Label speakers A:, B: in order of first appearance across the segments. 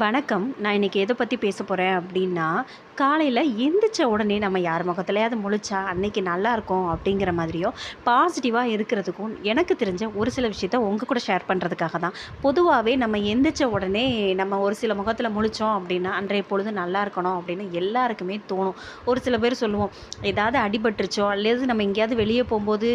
A: வணக்கம். நான் இன்றைக்கி எதை பற்றி பேச போகிறேன் அப்படின்னா காலையில் எந்திரிச்ச உடனே நம்ம யார் முகத்துலையாவது முழிச்சா அன்னைக்கு நல்லா இருக்கும் அப்படிங்கிற மாதிரியோ பாசிட்டிவாக இருக்கிறதுக்கும் எனக்கு தெரிஞ்ச ஒரு சில விஷயத்த உங்கள் கூட ஷேர் பண்ணுறதுக்காக தான். பொதுவாகவே நம்ம எந்திரிச்ச உடனே நம்ம ஒரு சில முகத்தில் முழிச்சோம் அப்படின்னா அன்றைய பொழுது நல்லா இருக்கணும் அப்படின்னு எல்லாருக்குமே தோணும். ஒரு சில பேர் சொல்லுவோம் ஏதாவது அடிபட்டுருச்சோ அல்லது நம்ம எங்கேயாவது வெளியே போகும்போது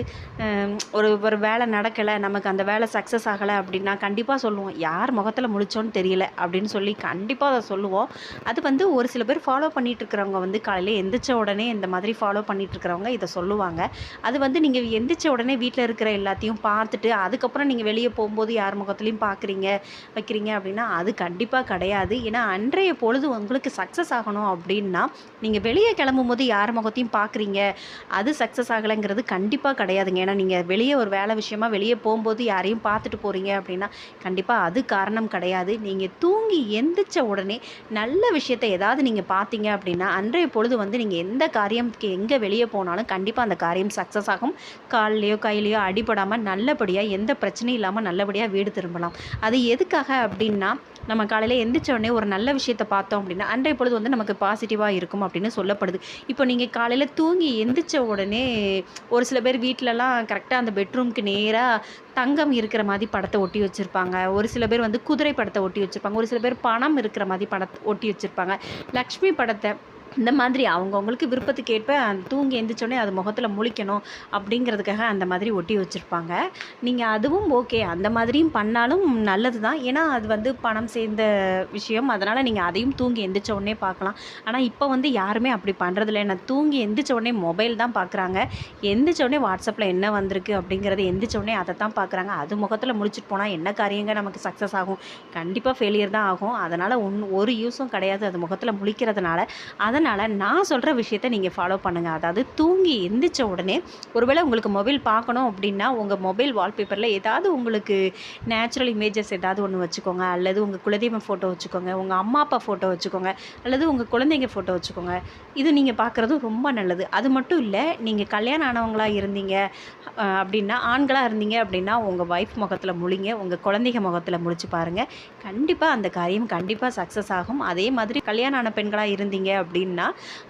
A: ஒரு ஒரு வேலை நடக்கலை நமக்கு அந்த வேலை சக்ஸஸ் ஆகலை அப்படின்னா கண்டிப்பாக சொல்லுவோம் யார் முகத்தில் முழிச்சோன்னு தெரியல அப்படின்னு சொல்லி கண்டிப்பாக அதை சொல்லுவோம். அது வந்து ஒரு சில பேர் ஃபாலோ பண்ணிகிட்ருக்கிறவங்க வந்து காலையில் எந்திரிச்ச உடனே இந்த மாதிரி ஃபாலோ பண்ணிகிட்ருக்கிறவங்க இதை சொல்லுவாங்க. அது வந்து நீங்கள் எந்திரிச்ச உடனே வீட்டில் இருக்கிற எல்லாத்தையும் பார்த்துட்டு அதுக்கப்புறம் நீங்கள் வெளியே போகும்போது யார் முகத்துலையும் பார்க்குறீங்க வைக்கிறீங்க அப்படின்னா அது கண்டிப்பாக கிடையாது. ஏன்னா அன்றைய பொழுது உங்களுக்கு சக்ஸஸ் ஆகணும் அப்படின்னா நீங்கள் வெளியே கிளம்பும் போது யார் முகத்தையும் பார்க்குறீங்க அது சக்ஸஸ் ஆகலைங்கிறது கண்டிப்பாக கிடையாதுங்க. ஏன்னா நீங்கள் வெளியே ஒரு வேலை விஷயமா வெளியே போகும்போது யாரையும் பார்த்துட்டு போகிறீங்க அப்படின்னா கண்டிப்பாக அது காரணம் கிடையாது. நீங்கள் தூங்கி எந்திரிச்ச உடனே நல்ல விஷயத்தை ஏதாவது நீங்கள் பார்த்தீங்க அப்படின்னா அன்றைய பொழுது வந்து நீங்கள் எந்த காரியத்துக்கு எங்கே வெளியே போனாலும் கண்டிப்பாக அந்த காரியம் சக்ஸஸ் ஆகும். கால்லையோ கையிலையோ அடிபடாமல் நல்லபடியாக எந்த பிரச்சனையும் இல்லாமல் நல்லபடியாக வீடு திரும்பலாம். அது எதுக்காக அப்படின்னா நம்ம காலையில் எந்திரிச்ச உடனே ஒரு நல்ல விஷயத்தை பார்த்தோம் அப்படின்னா அன்றைய பொழுது வந்து நமக்கு பாசிட்டிவாக இருக்கும் அப்படின்னு சொல்லப்படுது. இப்போ நீங்கள் காலையில் தூங்கி எந்திரிச்ச உடனே ஒரு சில பேர் வீட்டிலலாம் கரெக்டாக அந்த பெட்ரூம்க்கு நேராக தங்கம் இருக்கிற மாதிரி படத்தை ஒட்டி வச்சுருப்பாங்க. ஒரு சில பேர் வந்து குதிரை படத்தை ஒட்டி வச்சுருப்பாங்க. ஒரு சில பேர் பணம் இருக்கிற மாதிரி படத்தை ஒட்டி வச்சுருப்பாங்க. லக்ஷ்மி படத்தை இந்த மாதிரி அவங்கவுங்களுக்கு விருப்பத்துக்கு ஏற்ப தூங்கி எந்திரிச்சோடனே அது முகத்தில் முழிக்கணும் அப்படிங்கிறதுக்காக அந்த மாதிரி ஒட்டி வச்சுருப்பாங்க. நீங்கள் அதுவும் ஓகே அந்த மாதிரியும் பண்ணாலும் நல்லது தான் ஏன்னா அது வந்து பணம் சேர்ந்த விஷயம். அதனால் நீங்கள் அதையும் தூங்கி எந்திரிச்ச உடனே பார்க்கலாம். ஆனால் இப்போ வந்து யாருமே அப்படி பண்ணுறதில்ல ஏன்னா தூங்கி எந்திரிச்ச உடனே மொபைல் தான் பார்க்குறாங்க. எந்திரிச்ச உடனே வாட்ஸ்அப்பில் என்ன வந்திருக்கு அப்படிங்கிறத எந்திரிச்ச உடனே அதை தான் பார்க்குறாங்க. அது முகத்தில் முடிச்சுட்டு போனால் என்ன காரியங்க நமக்கு சக்ஸஸ் ஆகும்? கண்டிப்பாக ஃபெயிலியர் தான் ஆகும். அதனால் ஒன் ஒரு யூஸும் கிடையாது. அது முகத்தில் முழிக்கிறதுனால. அதை அதனால் நான் சொல்கிற விஷயத்த நீங்கள் ஃபாலோ பண்ணுங்கள் அதாவது தூங்கி எந்திரிச்ச உடனே ஒருவேளை உங்களுக்கு மொபைல் பார்க்கணும் அப்படின்னா உங்கள் மொபைல் வால்பேப்பரில் ஏதாவது உங்களுக்கு நேச்சுரல் இமேஜஸ் ஏதாவது ஒன்று வச்சுக்கோங்க. அல்லது உங்கள் குலதெய்வம் ஃபோட்டோ வச்சுக்கோங்க. உங்கள் அம்மா அப்பா ஃபோட்டோ வச்சுக்கோங்க. அல்லது உங்கள் குழந்தைங்க ஃபோட்டோ வச்சுக்கோங்க. இது நீங்கள் பார்க்குறதும் ரொம்ப நல்லது. அது மட்டும் இல்லை நீங்கள் கல்யாணம் ஆனவங்களாக இருந்தீங்க அப்படின்னா ஆண்களாக இருந்தீங்க அப்படின்னா உங்கள் ஒய்ஃப் முகத்தில் முழிங்க. உங்கள் குழந்தைங்க முகத்தில் முழிச்சு பாருங்கள் கண்டிப்பாக அந்த காரியம் கண்டிப்பாக சக்ஸஸ் ஆகும். அதே மாதிரி கல்யாணம் ஆன பெண்களாக இருந்தீங்க அப்படின்னு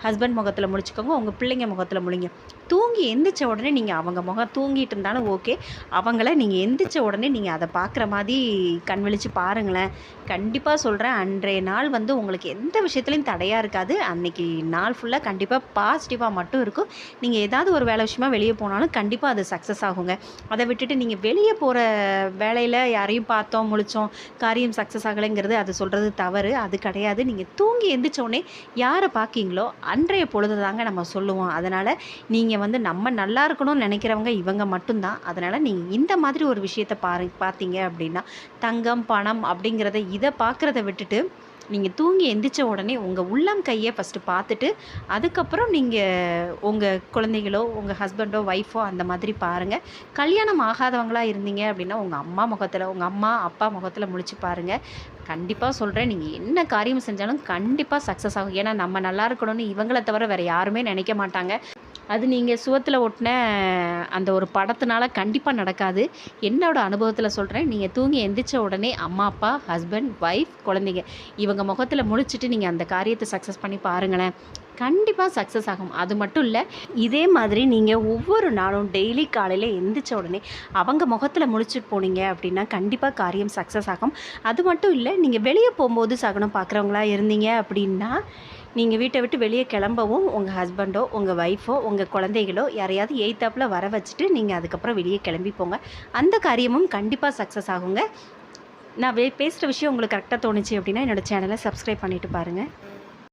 A: ஹஸ்பண்ட் முகத்தில் முடிச்சுக்கோங்க உங்கள் பிள்ளைங்க முகத்தில் முழிங்க தூங்கி எந்திரிச்ச உடனே நீங்கள் அவங்க முகம் தூங்கிட்டு இருந்தாலும் ஓகே அவங்கள நீங்கள் எந்திரிச்ச உடனே நீங்கள் அதை பார்க்குற மாதிரி கண் விழிச்சு பாருங்களேன். கண்டிப்பாக சொல்கிறேன் அன்றைய நாள் வந்து உங்களுக்கு எந்த விஷயத்துலையும் தடையாக இருக்காது. அன்னைக்கு நாள் ஃபுல்லாக கண்டிப்பாக பாசிட்டிவாக மட்டும் இருக்கும். நீங்கள் ஏதாவது ஒரு வேலை விஷயமா வெளியே போனாலும் கண்டிப்பாக அது சக்ஸஸ் ஆகுங்க. அதை விட்டுட்டு நீங்கள் வெளியே போகிற வேலையில் யாரையும் பார்த்தோம் முழிச்சோம் காரியம் சக்ஸஸ் ஆகலைங்கிறது அது சொல்கிறது தவறு அது கிடையாது. நீங்கள் தூங்கி எந்திரிச்ச உடனே யாரை பார்க்கிங்களோ அன்றைய பொழுது தாங்க நம்ம சொல்லுவோம். அதனால் நீங்கள் வந்து நம்ம நல்லா இருக்கணும்னு நினைக்கிறவங்க இவங்க மட்டும்தான். அதனால் நீங்கள் இந்த மாதிரி ஒரு விஷயத்தை பாரு பார்த்தீங்க அப்படின்னா தங்கம் பணம் அப்படிங்கிறத இதை பார்க்குறத விட்டுட்டு நீங்கள் தூங்கி எந்திரிச்ச உடனே உங்கள் உள்ளம் கையை ஃபஸ்ட்டு பார்த்துட்டு அதுக்கப்புறம் நீங்கள் உங்கள் குழந்தைகளோ உங்கள் ஹஸ்பண்டோ ஒய்ஃபோ அந்த மாதிரி பாருங்கள் கல்யாணம் ஆகாதவங்களா இருந்தீங்க அப்படின்னா உங்கள் அம்மா முகத்தில் உங்கள் அம்மா அப்பா முகத்தில் முழிச்சு பாருங்கள் கண்டிப்பாக சொல்கிறேன் நீங்கள் என்ன காரியம் செஞ்சாலும் கண்டிப்பாக சக்ஸஸ் ஆகும். ஏன்னா நம்ம நல்லா இருக்கணும்னு இவங்களை தவிர வேறு யாருமே நினைக்க மாட்டாங்க. அது நீங்கள் சுவத்தில் ஒட்டின அந்த ஒரு படத்தினால கண்டிப்பாக நடக்காது. என்னோட அனுபவத்தில் சொல்கிறேன் நீங்கள் தூங்கி எந்திரிச்ச உடனே அம்மா அப்பா ஹஸ்பண்ட் ஒய்ஃப் குழந்தைங்க இவங்க முகத்தில் முடிச்சுட்டு நீங்கள் அந்த காரியத்தை சக்ஸஸ் பண்ணி பாருங்களேன். கண்டிப்பாக சக்ஸஸ் ஆகும். அது மட்டும் இல்லை இதே மாதிரி நீங்கள் ஒவ்வொரு நாளும் டெய்லி காலையில் எந்திரிச்ச உடனே அவங்க முகத்தில் முழிச்சிட்டு போனீங்க அப்படின்னா கண்டிப்பாக காரியம் சக்ஸஸ் ஆகும். அது மட்டும் இல்லை நீங்கள் வெளியே போகும்போது சகனம் பார்க்குறவங்களா இருந்தீங்க அப்படின்னா நீங்கள் வீட்டை விட்டு வெளியே கிளம்பவும் உங்கள் ஹஸ்பண்டோ உங்கள் ஒய்ஃபோ உங்கள் குழந்தைகளோ யாரையாவது எய்த்தாப்பில் வர வச்சுட்டு நீங்கள் அதுக்கப்புறம் வெளியே கிளம்பி போங்க. அந்த காரியமும் கண்டிப்பாக சக்ஸஸ் ஆகுங்க. நான் பேசுகிற விஷயம் உங்களுக்கு கரெக்டாக தோணுச்சு அப்படின்னா என்னோடய சேனலை சப்ஸ்கிரைப் பண்ணிவிட்டு பாருங்கள்